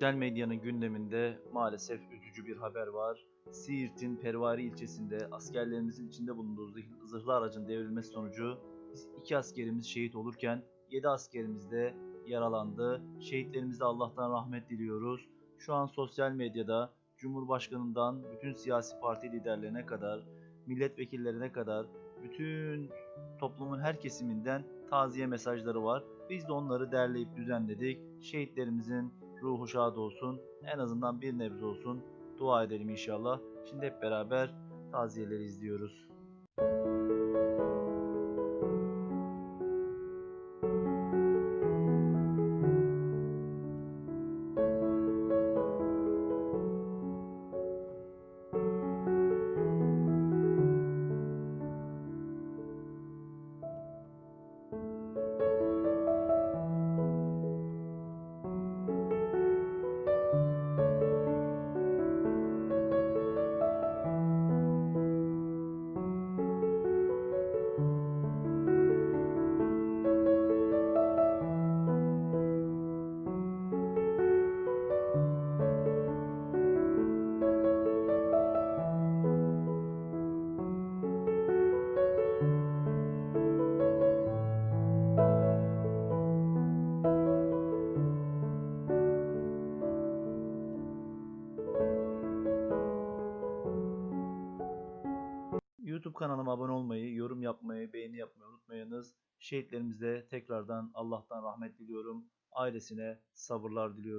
Sosyal medyanın gündeminde maalesef üzücü bir haber var. Siirt'in Pervari ilçesinde askerlerimizin içinde bulunduğu zırh- zırhlı aracın devrilmesi sonucu iki askerimiz şehit olurken 7 askerimiz de yaralandı. Şehitlerimize Allah'tan rahmet diliyoruz. Şu an sosyal medyada Cumhurbaşkanından bütün siyasi parti liderlerine kadar, milletvekillerine kadar bütün toplumun her kesiminden taziye mesajları var. Biz de onları derleyip düzenledik. Şehitlerimizin ruhu şad olsun. En azından bir nebze olsun. Dua edelim inşallah. Şimdi hep beraber taziyeleri izliyoruz. YouTube kanalıma abone olmayı, yorum yapmayı, beğeni yapmayı unutmayınız. Şehitlerimize tekrardan Allah'tan rahmet diliyorum. Ailesine sabırlar diliyorum.